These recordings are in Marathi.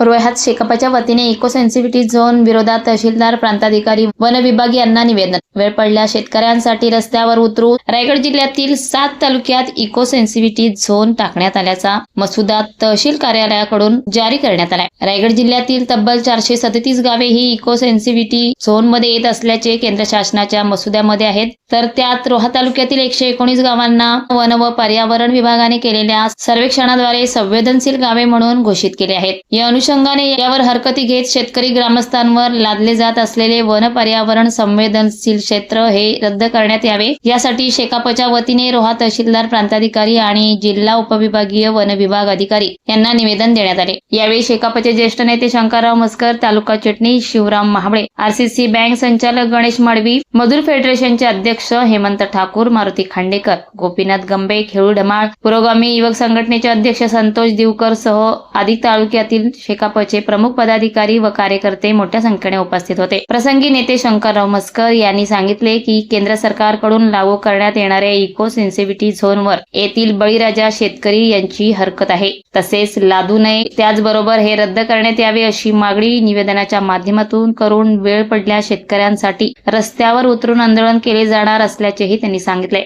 रोह्यात शेकापाच्या वतीने इको सेन्सिटिव्हिटी झोन विरोधात तहसीलदार प्रांताधिकारी वन विभाग यांना निवेदन. वेळ पडल्या शेतकऱ्यांसाठी रस्त्यावर उतरू रायगड जिल्ह्यातील सात तालुक्यात इको सेन्सिटिव्हिटी झोन टाकण्यात आल्याचा मसुदा तहसील कार्यालयाकडून जारी करण्यात आलाय. रायगड जिल्ह्यातील तब्बल चारशे सदतीस गावे ही इको सेन्सिटिव्हिटी झोनमध्ये येत असल्याचे केंद्र शासनाच्या मसुद्यामध्ये आहेत. तर त्यात रोहा तालुक्यातील एकशे एकोणीस गावांना वन व पर्यावरण विभागाने केलेल्या सर्वेक्षणाद्वारे संवेदनशील गावे म्हणून घोषित केले आहेत. या अनुषंगाने यावर हरकती घेत शेतकरी ग्रामस्थांवर लादले जात असलेले वन पर्यावरण संवेदनशील क्षेत्र हे रद्द करण्यात यावे. यासाठी शेकापच्या वतीने रोहा तहसीलदार प्रांताधिकारी आणि जिल्हा उपविभागीय वन विभाग अधिकारी यांना निवेदन देण्यात आले. यावेळी शेकापचे ज्येष्ठ नेते शंकरराव मस्कर तालुका चटणी शिवराम महाबळे आरसीसी बँक संचालक गणेश माडवी मजूर फेडरेशनचे अध्यक्ष हेमंत ठाकूर मारुती खांडेकर गोपीनाथ गंबे खेळू ढमाळ पुरोगामी युवक संघटनेचे अध्यक्ष संतोष दिवकर सह अधिक तालुक्यातील शेकापचे प्रमुख पदाधिकारी व कार्यकर्ते मोठ्या संख्येने उपस्थित होते. प्रसंगी नेते शंकरराव मस्कर यांनी सांगितले की केंद्र सरकारकडून लागू करण्यात येणाऱ्या इको सेन्सिटिव्हिटी झोनवर येथील बळीराजा शेतकरी यांची हरकत आहे. तसेच लादू नये त्याचबरोबर हे रद्द करण्यात यावे अशी मागणी निवेदनाच्या माध्यमातून करून वेळ पडल्या शेतकऱ्यांसाठी रस्त्यावर उतरून आंदोलन केले जाणार असल्याचेही त्यांनी सांगितले.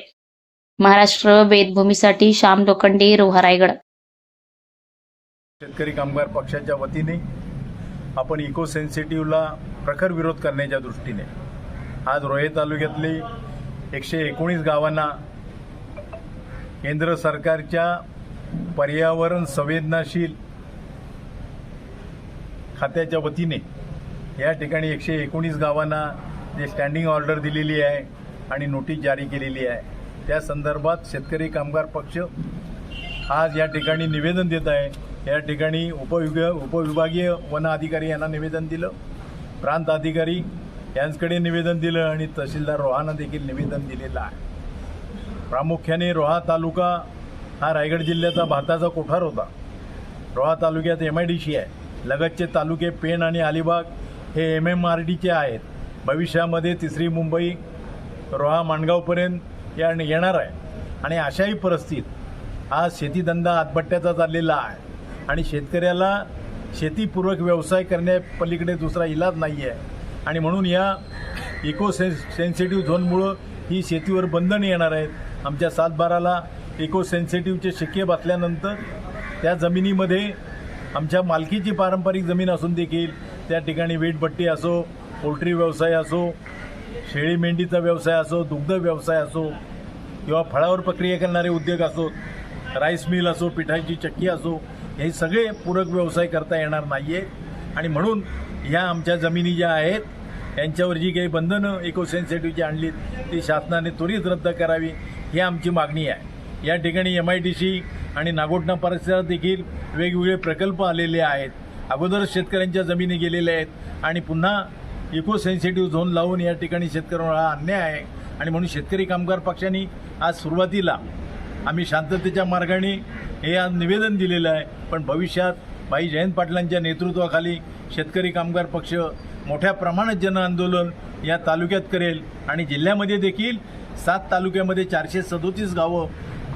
महाराष्ट्र वेदभूमीसाठी श्याम लोखंडे रोहा रायगड. शेतकरी कामगार पक्षाच्या वतीने आपण इको सेन्सिटिव्हला प्रखर विरोध करण्याच्या दृष्टीने आज रोहे तालुक्यातली एकशे एकोणीस गावांना केंद्र सरकारच्या पर्यावरण संवेदनाशील खात्याच्या वतीने या ठिकाणी एकशे एकोणीस गावांना जे स्टँडिंग ऑर्डर दिलेली आहे आणि नोटीस जारी केलेली आहे. त्या संदर्भात शेतकरी कामगार पक्ष आज या ठिकाणी निवेदन देत आहे. या ठिकाणी उपविभाग उपविभागीय वन अधिकारी यांना निवेदन दिलं. प्रांत अधिकारी यांच्याकडे निवेदन दिलं आणि तहसीलदार रोहाना देखील निवेदन दिलेलं आहे. प्रामुख्याने रोहा तालुका हा रायगड जिल्ह्याचा भाताचा कोठार होता. रोहा तालुक्यात एम आय डी सी आहे. लगतचे तालुके पेण आणि अलिबाग हे एम एम आर डीचे आहेत. भविष्यामध्ये तिसरी मुंबई रोहा माणगावपर्यंत या येणार आहे. आणि अशाही परिस्थितीत आज शेतीधंदा आतबट्ट्याचा चाललेला आहे. आणि शेतकऱ्याला शेतीपूरक व्यवसाय करण्यापलीकडे दुसरा इलाज नाही आहे आणि म्हणून या इको सेन्स सेन्सिटिव्ह झोनमुळं ही शेतीवर बंधन येणार आहेत. आमच्या सातबाराला इको सेन्सिटिव्हचे शिक्के बसल्यानंतर त्या जमिनीमध्ये आमच्या मालकीची पारंपरिक जमीन असून देखील त्या ठिकाणी वीटभट्टी असो पोल्ट्री व्यवसाय असो शेळी मेंढीचा व्यवसाय असो दुग्ध व्यवसाय असो किंवा फळावर प्रक्रिया करणारे उद्योग असो राईस मिल असो पिठाची चक्की असो हे सगळे पूरक व्यवसाय करता येणार नाही आहेत आणि म्हणून ह्या आमच्या जमिनी ज्या आहेत यांच्यावर जी काही बंधनं इकोसेन्सिटिव्हची आणलीत ती शासनाने त्वरित रद्द करावी ही आमची मागणी आहे. या ठिकाणी एम आय टी सी आणि नागोटना परिसरात देखील वेगवेगळे प्रकल्प आलेले आहेत. अगोदर शेतकऱ्यांच्या जमिनी गेलेल्या आहेत. आणि पुन्हा इको सेन्सिटिव्ह झोन लावून या ठिकाणी शेतकऱ्यांवर हा अन्याय आहे. आणि म्हणून शेतकरी कामगार पक्षाने आज सुरुवातीला आम्ही शांततेच्या मार्गाने हे आज निवेदन दिलेलं आहे. पण भविष्यात भाई जयंत पाटलांच्या नेतृत्वाखाली शेतकरी कामगार पक्ष मोठ्या प्रमाणात जन आंदोलन या तालुक्यात करेल आणि जिल्ह्यामध्ये देखील सात तालुक्यामध्ये चारशे सदोतीस गावं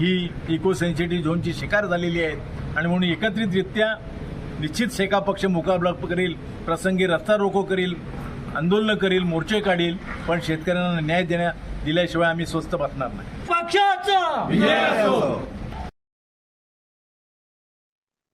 ही इको सेन्सिटिव्ह झोनची शिकार झालेली आहेत. आणि म्हणून एकत्रितरित्या निश्चित शेका पक्ष मुकाबला करेल प्रसंगी रस्ता रोको करील आंदोलनं करील मोर्चे काढील पण शेतकऱ्यांना न्याय देण्या दिल्याशिवाय आम्ही स्वस्त बसणार नाही. पक्षाचा!